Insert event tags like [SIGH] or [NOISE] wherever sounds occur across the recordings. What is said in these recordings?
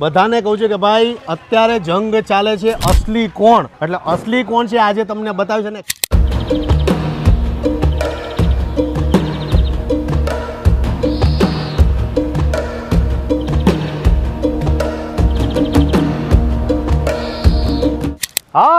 બધાને કહું છું કે ભાઈ, અત્યારે જંગ ચાલે છે. અસલી કોણ? એટલે અસલી કોણ છે આજે તમને બતાવ્યું છે ને?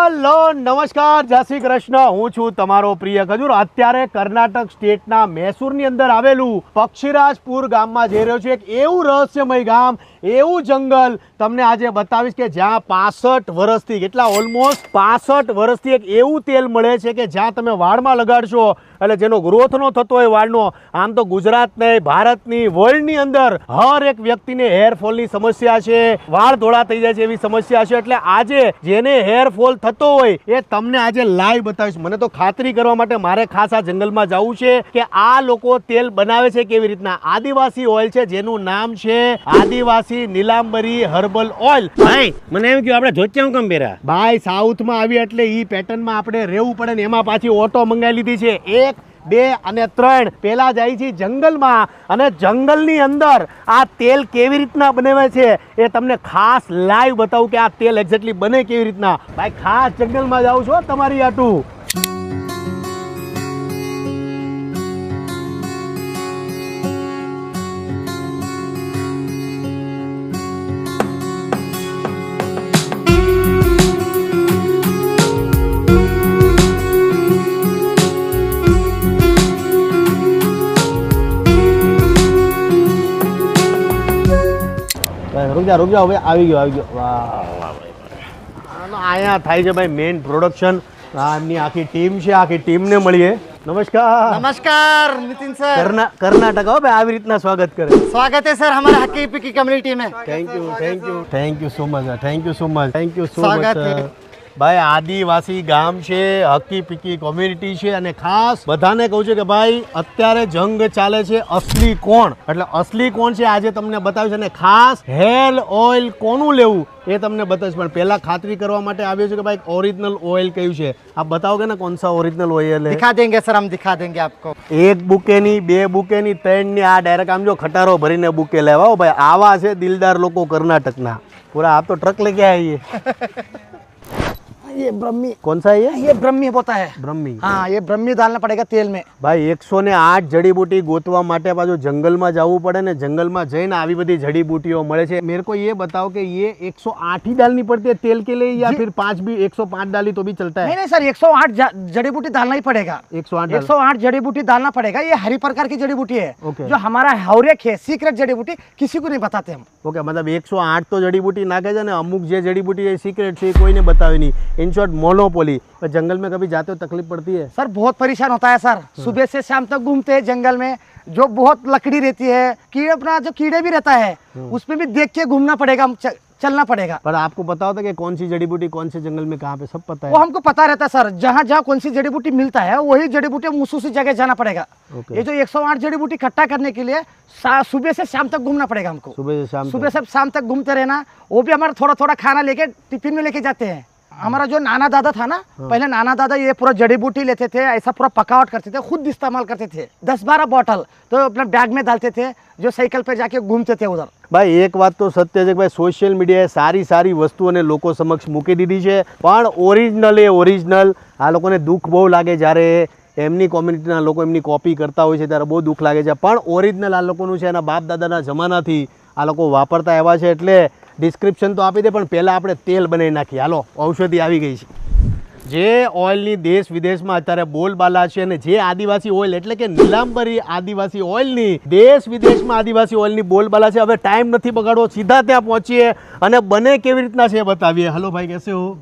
હાલો, નમસ્કાર, જય શ્રી કૃષ્ણ. હું છું તમારો પ્રિય ખજૂર. અત્યારે કર્ણાટક સ્ટેટના મૈસૂરની અંદર આવેલું પક્ષીરાજપુર ગામમાં જઈ રહ્યો છું. એક એવું રહસ્યમય ગામ, એવું જંગલ. તમને આજે બતાવીશ કે જ્યાં પાસઠ વર્ષથી, કેટલા ઓલમોસ્ટ પાસઠ વર્ષથી એક એવું તેલ મળે છે કે જ્યાં તમે વાળમાં લગાડશો. એટલે જેનો ગ્રોથ નો થતો હોય વાળનો આમ તો ગુજરાતને ભારતની વર્લ્ડની અંદર હર એક વ્યક્તિને હેરફોલની સમસ્યા છે. વાળ ધોળા થઈ જાય છે એવી સમસ્યા છે. એટલે આજે જેને હેરફોલ થતો હોય એ તમને આજે લાઈવ બતાવીશ. મને તો ખાતરી કરવા માટે મારે ખાસ આ જંગલમાં જવું છે કે આ લોકો તેલ બનાવે છે કેવી રીતના? આદિવાસી ઓઇલ છે જેનું નામ છે આદિવાસી નીલાંબરી હર્બલ ઓઇલ ભાઈ મને એમ કહ્યું આપણે ધોતિયા કેમ પહેરા ભાઈ સાઉથમાં આવી એટલે એ પેટર્નમાં આપણે રહેવું પડે ને એમાં પાછી ઓટો મંગાવી લીધી છે. એક બે અને ત્રણ. પહેલાં જાય છે જંગલમાં અને જંગલની અંદર આ તેલ કેવી રીતના બનાવે છે એ તમને ખાસ લાઈવ બતાવું કે આ તેલ એક્ઝેક્ટલી બને કેવી રીતના. ભાઈ, ખાસ જંગલમાં જાઉં છો તમારી આટું. રૂક જા રૂક જા હવે આવી ગયો આવી ગયો વાહ આનો અહીંયા થાય છે ભાઈ મેઇન પ્રોડક્શન આ એમની આખી ટીમ છે આખી ટીમને મળીએ નમસ્કાર नमस्कार नितिन सर કર્ના કર્ણાટક હો ભાઈ આવી રીતના સ્વાગત કરે स्वागत है सर हमारे हक्की पिक्की कम्युनिटी में thank you thank you thank you so much thank you so much thank you so much સ્વાગત છે. ભાઈ આદિવાસી ગામ છે હકી પીકી કોમ્યુનિટી છે અને ખાસ બધાને કહું છું કે ભાઈ અત્યારે જંગ ચાલે છે અસલી કોણ? એટલે અસલી કોણ છે આજે તમને બતાવ્યું છે અને ખાસ હેલ ઓઇલ કોનું લેવું એ તમને બતાવીશ. પણ પહેલા ખાતરી કરવા માટે આવ્યો છે કે ભાઈ ઓરિજિનલ ઓઇલ કયું છે? આપ બતાવોગે ને કોણ સા ઓરિજિનલ ઓઇલ દિખા દેંગે સર હમ દિખા દેંગે આપકો. એક બુકેની બે બુકેની ત્રણની આ ડાયરેક્ટ આમ જો ખટારો ભરીને બુકે લેવા. ભાઈ આવા છે દિલદાર લોકો કર્ણાટકના. પૂરા આપ તો ટ્રક લઈ ગયા આવીએ [LAUGHS] ये ब्रह्मी कौन सा है ये ये ब्रह्मी होता है બ્રહ્મી हाँ ये ब्रह्मी डालना पड़ेगा तेल में ભાઈ એકસો ને આઠ જડીબુટી ગોતવા માટે પાછું જંગલમાં જવું પડે ને જંગલમાં જઈને આવી બધી જડીબુટીઓ મળે છે મેરે को ये बताओ कि ये 108 ही डालनी पड़ती है तेल के लिए या फिर पांच भी 105 डाली तो भी चलता नहीं है नहीं सर 108 जड़ी बूटी डालना ही पड़ेगा 108 डाल 108 जड़ी बूटी डालना पड़ेगा ये हरी प्रकार की जड़ी बूटी है ओके। जो हमारा हौरेक है सीक्रेट जड़ी बूटी किसी को नहीं बताते हम ઓકે મતલબ 108 તો જડીબુટી નાખે છે ને અમુક જે જડીબુટી એ સિક્રેટ છે એ કોઈને બતાવી નહીં इन शॉर्ट मोनोपोली पर जंगल में कभी जाते हो तकलीफ़ पड़ती है? सर बहुत परेशान होता है सर। हाँ। सुबह से शाम तक घूमते हैं जंगल में जो बहुत लकड़ी रहती है कीड़े अपना जो कीड़े भी रहता है हाँ। उसमें भी देख के घूमना पड़ेगा चलना पड़ेगा। पर आपको पता होता कि कौन सी जड़ी बूटी कौन से जंगल में कहाँ पे सब पता है? वो हमको पता रहता है सर जहाँ जहाँ कौन सी जड़ी बूटी मिलता है वही जड़ी बूटी उसी जगह जाना पड़ेगा। ये जो 108 जड़ी बूटी इकट्ठा करने के लिए सुबह से शाम तक घूमना पड़ेगा हमको। सुबह से शाम सुबह से शाम तक घूमते रहना वो भी हमारा थोड़ा थोड़ा खाना लेके टिफ़िन में लेके जाते हैं। हमारा जो नाना दादा था ना पहले नाना दादा ये पूरा जड़ी बूटी लेते थे ऐसा पूरा पकावट करते थे खुद इस्तेमाल करते थे दस बारह बॉटल तो अपने बैग में डालते थे जो साइकिल पे जाके घूमते थे उधर ભાઈ એક વાત તો સત્ય છે કે ભાઈ સોશિયલ મીડિયાએ સારી સારી વસ્તુઓને લોકો સમક્ષ મૂકી દીધી છે પણ ઓરિજિનલ એ ઓરિજિનલ આ લોકોને દુઃખ બહુ લાગે જ્યારે એમની કોમ્યુનિટીના લોકો એમની કોપી કરતા હોય છે ત્યારે બહુ દુઃખ લાગે છે પણ ઓરિજિનલ આ લોકોનું છે એના બાપ દાદાના જમાનાથી આ લોકો વાપરતા આવ્યા છે એટલે ડિસ્ક્રિપ્શન તો આપી દે પણ પહેલાં આપણે તેલ બનાવી નાખીએ. હાલો ઔષધિ આવી ગઈ છે. જે ઓઇલની દેશ વિદેશમાં અત્યારે બોલબાલા છે અને જે આદિવાસી ઓઇલ એટલે કે નીલાંબરી આદિવાસી ઓઇલની દેશ વિદેશમાં આદિવાસી ઓઇલની બોલબાલા છે. હવે ટાઈમ નથી બગાડવો સીધા ત્યાં પહોંચીએ અને બને કેવી રીતના છે બતાવીએ. હલો ભાઈ કેસે હો?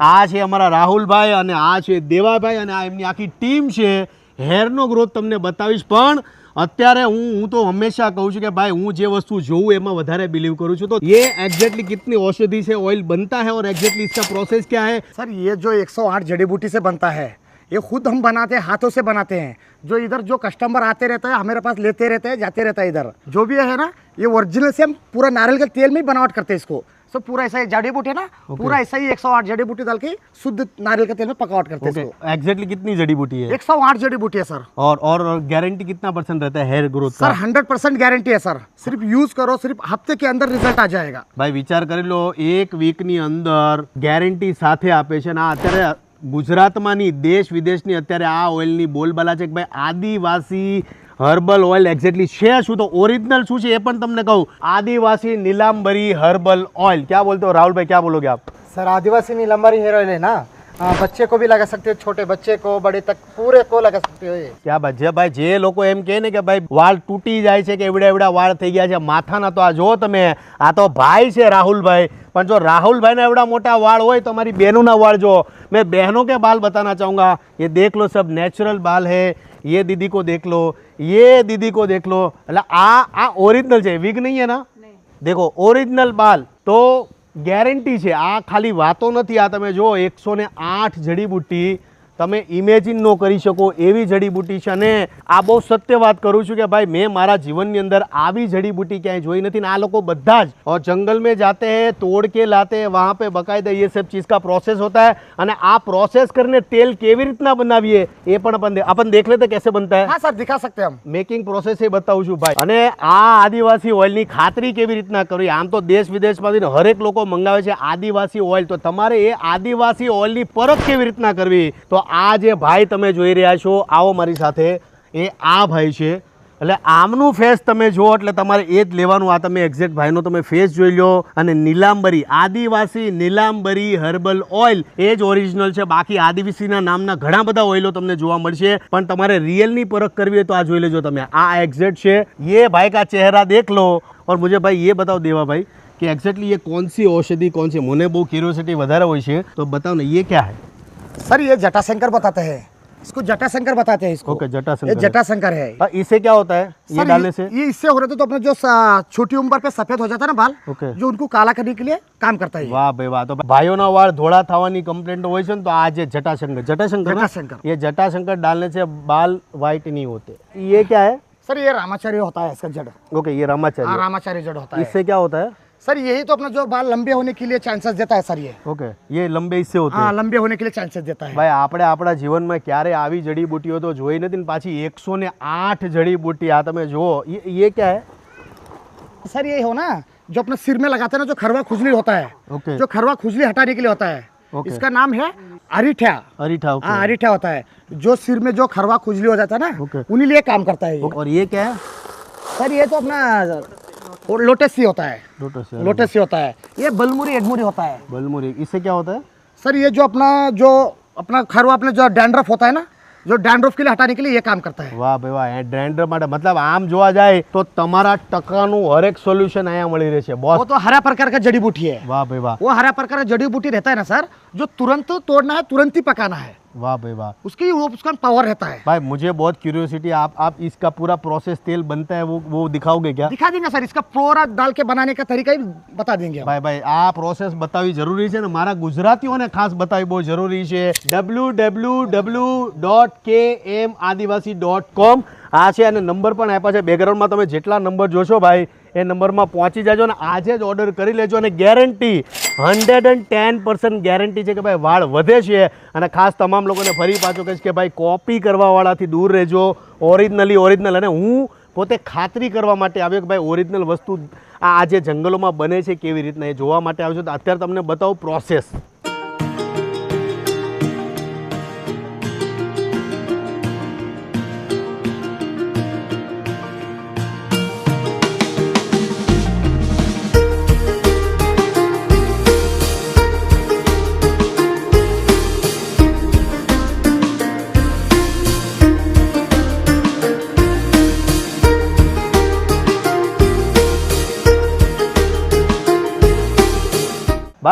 આ છે અમારા રાહુલભાઈ અને આ છે દેવાભાઈ અને આ એમની આખી ટીમ છે. હેરનો ગ્રોથ તમને બતાવીશ પણ અત્યારે હું હું તો હંમેશા કહું છું કે ભાઈ હું જે વસ્તુ જોઉં એમાં વધારે બિલીવ કરું છું તો ये एग्जैक्टली कितनी औषधि से ऑयल बनता है और एग्जैक्टली इसका प्रोसेस क्या है सर ये जो 108 जड़ी बूटी से बनता है ये खुद हम बनाते हैं हाथों से बनाते हैं जो इधर जो कस्टमर आते रहता है हमारे पास लेते रहते हैं जाते रहता है इधर जो भी है ना ये ओरिजिनल से हम पूरा नारियल के तेल में ही बनावट करते हैं इसको सब पूरा ऐसा ही जड़ी बूटी है ना पूरा ऐसा ही 108 जड़ी बूटी डाल के शुद्ध नारियल के तेल में पकावट करते हैं ओके एग्जैक्टली कितनी जड़ी बूटी है इसको 108 जड़ी बूटी है सर और और गारंटी कितना परसेंट रहता है हेयर ग्रोथ सर का हंड्रेड परसेंट गारंटी है सर सिर्फ यूज करो सिर्फ हफ्ते के अंदर रिजल्ट आ जाएगा ભાઈ વિચાર કરી લો એક વીકની અંદર ગેરંટી સાથે આપે છે અને આ અત્યારે ગુજરાતમાં નહીં દેશ વિદેશની અત્યારે આ ઓઇલની બોલબાલા છે કે ભાઈ આદિવાસી હર્બલ ઓઇલ એક્ઝેક્ટલી છે શું? તો ઓરિજિનલ શું છે એ પણ તમને કહું. Adivasi Neelambari herbal oil. ક્યાં બોલતો? રાહુલભાઈ ક્યાં બોલો કે આપ? Sir Adivasi Neelambari hair oil ના? બચ્ચે કો बच्चे को भी लगा છોટે બચ્ચે કો बच्चे તક પૂરે કો લગા को लगा सकते हो ये ભાઈ જે લોકો એમ કહે ને કે ભાઈ વાળ તૂટી જાય છે કે એવડા એવડા વાળ થઈ ગયા છે માથાના તો આ જો તમે આ તો ભાઈ છે રાહુલભાઈ. પણ જો રાહુલભાઈના એવડા મોટા વાળ હોય તો મારી બહેનોના વાળ જો. મેં બહેનો કે બાલ બતાના ચાહુંગા? એ દેખ લો સબ નેચરલ બાલ હે ये दीदी को देख लो ये दीदी को देख लो એટલે આ આ ઓરિજિનલ છે વિગ નહીં है ना દેખો ઓરિજિનલ બાલ તો ગેરંટી છે આ ખાલી વાતો નથી આ તમે જો એકસો ને આઠ જડીબુટ્ટી તમે ઇમેજિન ન કરી શકો એવી જડીબુટ્ટી છે અને આ બહુ સત્ય વાત કરું છું કે ભાઈ મેં મારા જીવનની અંદર આવી જડીબુટ્ટી ક્યાંય જોઈ નથી ને આ લોકો બધા જ और जंगल में जाते हैं तोड़ के लाते हैं वहाँ पे बकायदा ये सब चीज़ का प्रोसेस होता है અને આ પ્રોસેસ કરીને તેલ કેવી રીતના બનાવીએ એ પણ अपन दे- अपन देख लेते कैसे बनता है हाँ सर दिखा सकते हैं हम મેકિંગ પ્રોસેસ એ બતાવું છું ભાઈ અને આ આદિવાસી ઓઇલની ખાતરી કેવી રીતના કરવી આમ તો દેશ વિદેશમાંથી હરેક લોકો મંગાવે છે આદિવાસી ઓઇલ તો તમારે એ આદિવાસી ઓઇલની પરખ કેવી રીતના કરવી તો આ જે ભાઈ તમે જોઈ રહ્યા છો, આવો મારી સાથે. એ આ ભાઈ છે. એટલે આમનું ફેસ તમે જુઓ, એટલે તમારે એ જ લેવાનું. આ તમે એક્ઝેક્ટ ભાઈનો તમે ફેસ જોઈ લો અને નીલાંબરી, આદિવાસી નીલાંબરી હર્બલ ઓઇલ એ જ ઓરિજિનલ છે. બાકી આદિવાસીના નામના ઘણા બધા ઓઇલો તમને જોવા મળશે. પણ તમારે રિયલની પરખ કરવી હોય તો આ જોઈ લેજો તમે. આ એક્ઝેક્ટ છે. એ ભાઈ કા ચહેરા દેખ લો. ઓર મુજબ ભાઈ એ બતાવ દેવા ભાઈ, કે એક્ઝેક્ટલી એ કોણ સી ઔષધિ કોણ છે મને બહુ ક્યુરિયોસિટી વધારે હોય છે. તો બતાવો ને યે ક્યાં હૈ? सर ये जटाशंकर बताते हैं इसको जटाशंकर बताते हैं इसको ओके जटाशंकर ये जटाशंकर है हाँ, इससे क्या होता है ये सर, डालने से ये इससे हो रहे थे तो अपने जो स- छोटी उम्र पे सफेद हो जाता है ना बाल ओके जो उनको काला करने के लिए काम करता है ये। વાહ ભાઈ વાહ તો ભાઈઓના વાળ ધોળા થવાની કમ્પ્લેન્ટ હોય છે ને તો આ જે જટાશંકર જટાશંકર ना? जटाशंकर। ये जटाशंकर डालने से बाल वाइट नहीं होते ये क्या है सर ये रामाचार्य होता है इसका जड़ ओके ये हाँ रामाचार्य रामाचार्य जड़ होता है इससे क्या होता है सर यही तो अपना जो बाल लंबे होने के लिए चांसेस देता है सर ये ओके ये लंबे इससे होते हाँ हैं लंबे होने के लिए चांसेस देता है ભાઈ આપણે આપણા જીવનમાં ક્યારે આવી જડીબુટ્ટીઓ તો જોઈ નથી ને પાછી એકસો ને આઠ જડીબુટ્ટી આ તમે જુઓ ये ये क्या है सर ये हो ना जो अपना सिर में लगाते हैं ना जो खरवा खुजली होता है ओके जो खरवा खुजली हटाने के लिए होता है ओके। इसका नाम है अरिठा अरीठा हाँ ओके अरिठा होता है जो सिर में जो खरवा खुजली हो जाता है ओके। ना उन्हीं लिए काम करता है ये और ये क्या है सर ये तो अपना और लोटस सी होता है लोटस लोटस सी होता है ये बलमुरी एडमुरी होता है बलमुरी इससे क्या होता है सर ये जो अपना जो अपना खरो आपने जो डैंड्रफ होता है ना જો ડેન્ડ્રફ કે હટાને કે લિયે કામ કરતા હે વાહ ભાઈ વાહ ડેન્ડ્રફ માટે મતલબ આમ જોવા જાય તો તમારા ટકાનું હરેક સોલ્યુશન અહીંયા મળી રહે છે બોસ वो तो हरा प्रकार का जड़ी बूटी है વાહ ભાઈ વાહ वो हरा प्रकार का जड़ी बूटी रहता है ना सर जो तुरंत तोड़ना है तुरंत ही पकाना है वाह भाई वाह उसकी वो उसका पावर रहता है भाई मुझे बहुत क्यूरियोसिटी आप आप इसका पूरा प्रोसेस तेल बनता है वो वो दिखाओगे क्या दिखा देंगे सर इसका पूरा डाल के बनाने का तरीका ही बता देंगे हम ભાઈ ભાઈ આ પ્રોસેસ બતાવવી જરૂરી છે ને મારા ગુજરાતીઓને ખાસ બતાવવી બહુ જરૂરી છે ડબલ્યુ આ છે અને નંબર પણ આપ્યા છે. બેકગ્રાઉન્ડમાં તમે જેટલા નંબર જોશો ભાઈ, એ નંબરમાં પહોંચી જાજો અને આજે જ ઓર્ડર કરી લેજો અને guarantee hundred and ten percent guarantee છે કે ભાઈ વાળ વધે છે. અને ખાસ તમામ લોકોને ફરી પાછું કહીશ કે ભાઈ કોપી કરવાવાળાથી દૂર રહેજો. ઓરિજિનલી ઓરિજિનલ અને હું પોતે ખાતરી કરવા માટે આવ્યો કે ભાઈ ઓરિજિનલ વસ્તુ આ આજે જંગલોમાં બને છે, કેવી રીતના એ જોવા માટે આવ્યો છું. તો અત્યારે તમને બતાવું પ્રોસેસ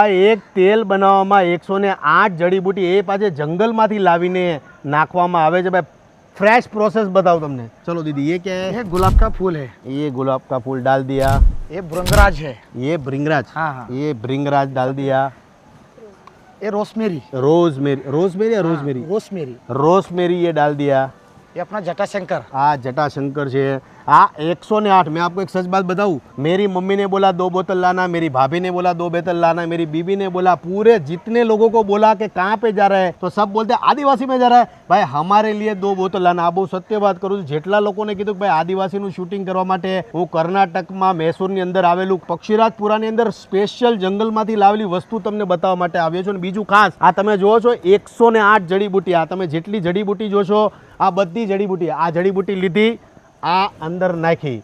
ભાઈ એક તેલ બનાવવામાં એકસો ને આઠ જડીબુટી એ પાછે જંગલમાંથી લાવીને નાખવામાં આવે છે ભાઈ ફ્રેશ પ્રોસેસ બતાવું તમને ચલો દીદી ये क्या है ये गुलाब का फूल है ये गुलाब का फूल डाल दिया ये भृंगराज है ये भृंगराज हाँ, हाँ। ये भृंगराज डाल दिया ये रोसमेरी रोजमेरी रोजमेरी या रोजमेरी रोसमेरी रोजमेरी ये डाल दिया ये अपना जटाशंकर આ जटाशंकर છે આ એકસો ने आठ मैं आपको एक सच बात बताऊं मेरी मम्मी ने बोला दो बोतल लाना मेरी भाभी ने बोला दो बोतल लाना मेरी बीबी ने बोला पूरे जितने लोगों को बोला कि कहाँ पे जा रहा है तो सब बोलते हैं आदिवासी में जा रहा है ભાઈ हमारे लिए दो बोतल लाना આ બહુ સત્ય વાત કરું છું જેટલા લોકોને કીધું કે ભાઈ આદિવાસીનું શૂટિંગ કરવા માટે હું કર્ણાટકમાં મૈસૂરની અંદર આવેલું પક્ષીરાજપુરાની અંદર સ્પેશિયલ જંગલમાંથી લાવેલી વસ્તુ તમને બતાવવા માટે આવ્યો છું અને બીજું ખાસ આ તમે જુઓ છો એકસો ને આઠ જડીબુટી આ તમે જેટલી જડીબુટી જોશો આ બધી જડીબુટી આ જડીબુટી લીધી આ અંદર નાખી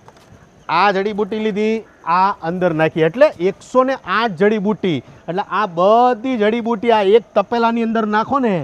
આ જડીબુટી લીધી આ અંદર નાખી એટલે એકસો ને આઠ જડીબુટી એટલે આ બધી જડીબુટી આ એક તપેલાની અંદર નાખો ને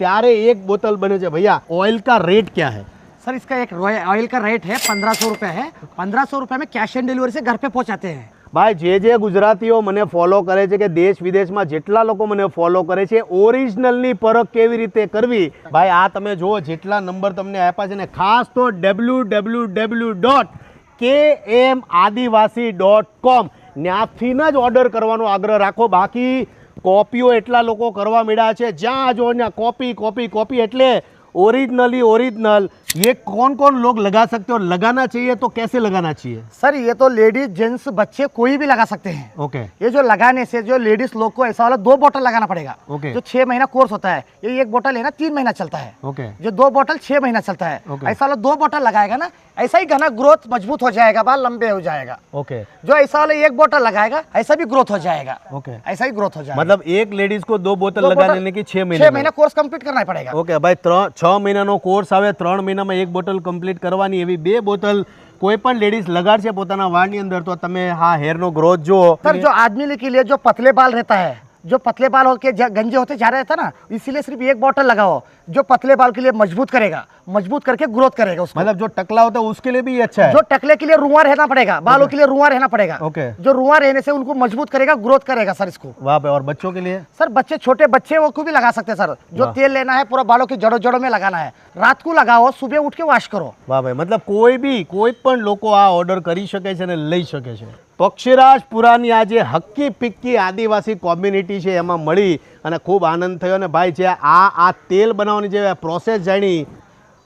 ત્યારે એક બોતલ બને છે ભૈયા ઓઇલ કા રેટ ક્યાં હે सर इसका एक ऑयल का रेट है पंद्रह सौ रुपये है पंद्रह सौ रुपये में कैश ऑन डिलीवरी से घर पे पहुंचाते हैं ભાઈ, જે જે ગુજરાતીઓ મને ફોલો કરે છે કે દેશ વિદેશમાં જેટલા લોકો મને ફોલો કરે છે ઓરિજિનલની પરખ કેવી રીતે કરવી? ભાઈ, આ તમે જુઓ, જેટલા નંબર તમને આપ્યા છે ને, ખાસ તો ડબલ્યુ ડબલ્યુ ડબલ્યુ ડોટ કે એમ આદિવાસી ડોટ કોમ ત્યાંથી જ ઓર્ડર કરવાનો આગ્રહ રાખો, બાકી કોપીઓ એટલા લોકો કરવા મળ્યા છે, જ્યાં જો ત્યાં કોપી કોપી કોપી એટલે ઓરિજિનલી ઓરિજિનલ ये कौन कौन लोग लगा सकते हैं और लगाना चाहिए तो कैसे लगाना चाहिए? सर ये तो लेडीज़ जेंट्स बच्चे कोई भी लगा सकते हैं। ओके। ये जो लगाने से जो लेडीज़ लोग को ऐसा वाला दो बोतल लगाना पड़ेगा। ओके। जो छह महीना कोर्स होता है ये एक बोतल है ना तीन महीना चलता है। ओके। जो दो बोतल छह महीना चलता है। ऐसा वाला दो बोटल लगाएगा ना ऐसा ही घना ग्रोथ मज़बूत हो जाएगा बाल लंबे हो जाएगा। ओके। जो ऐसा वाला एक बोतल लगाएगा ऐसा भी ग्रोथ हो जाएगा। ओके। ऐसा ही ग्रोथ हो जाएगा। मतलब एक लेडीज़ को दो बोतल लगा लेने की छह महीने छह महीना कोर्स कंप्लीट करना पड़ेगा। ओके भाई छह महीना नो कोर्स आवे त्रण महीना મહિનામાં એક બોટલ કમ્પ્લીટ કરવાની એવી બે બોટલ કોઈ પણ લેડીઝ લગાડશે પોતાના વાળની અંદર, તો તમે હા હેરનો ગ્રોથ જો સર, જો આદમી કે લે, જો પતલે બાલ રહેતા હૈ जो पतले बाल होके ज- गंजे होते जा रहे थे ना इसीलिए सिर्फ एक बोतल लगाओ जो पतले बाल के लिए मजबूत करेगा मजबूत करके ग्रोथ करेगा उसको मतलब जो टकला होता है उसके लिए भी ये अच्छा है जो टकले के लिए रुआ रहना पड़ेगा बालों के लिए रुआ रहना पड़ेगा ओके। जो रुआ रहने से उनको मजबूत करेगा ग्रोथ करेगा सर इसको वहाँ पे और बच्चों के लिए सर बच्चे छोटे बच्चे वो को भी लगा सकते हैं सर जो वाह। तेल लेना है पूरा बालों की जड़ों जड़ों में लगाना है रात को लगाओ सुबह उठ के वॉश करो વાહ ભાઈ મતલબ કોઈ બી કોઈ પણ લોકો આ ઓર્ડર કરી શકે છે અને લઈ શકે છે પક્ષીરાજપુરાની આ જે હક્કી પિક્કી આદિવાસી કોમ્યુનિટી છે એમાં મળી અને ખૂબ આનંદ થયો. અને ભાઈ, જે આ આ તેલ બનાવવાની જે પ્રોસેસ જાણી,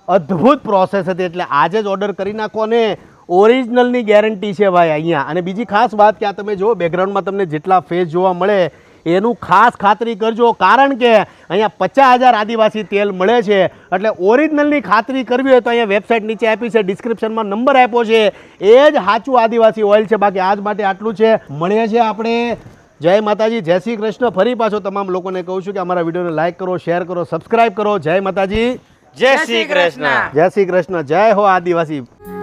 અદ્ભુત પ્રોસેસ હતી. એટલે આજે જ ઓર્ડર કરી નાખો અને ઓરિજિનલની ગેરંટી છે ભાઈ અહીંયા. અને બીજી ખાસ વાત કે આ તમે જુઓ બેકગ્રાઉન્ડમાં તમને જેટલા ફેસ જોવા મળે એનું ખાસ ખાતરી કરજો. કારણ કે અહીંયા પચાસ હજાર આદિવાસી તેલ મળે છે. એટલે ઓરિજિનલની ખાતરી કરવી હોય તો અહીંયા વેબસાઇટ નીચે આપી છે. ડિસ્ક્રિપ્શનમાં નંબર આપ્યો છે. એ જ સાચું આદિવાસી ઓઇલ છે. બાકી આજ માટે આટલું છે. મળીએ છીએ આપણે. જય માતાજી. જય શ્રી કૃષ્ણ. ફરી પાછો તમામ લોકોને કહું છું કે અમારા વિડીયોને લાઇક કરો શેર કરો સબસ્ક્રાઈબ કરો. જય માતાજી. જય શ્રી કૃષ્ણ. જય શ્રી કૃષ્ણ. જય હો આદિવાસી.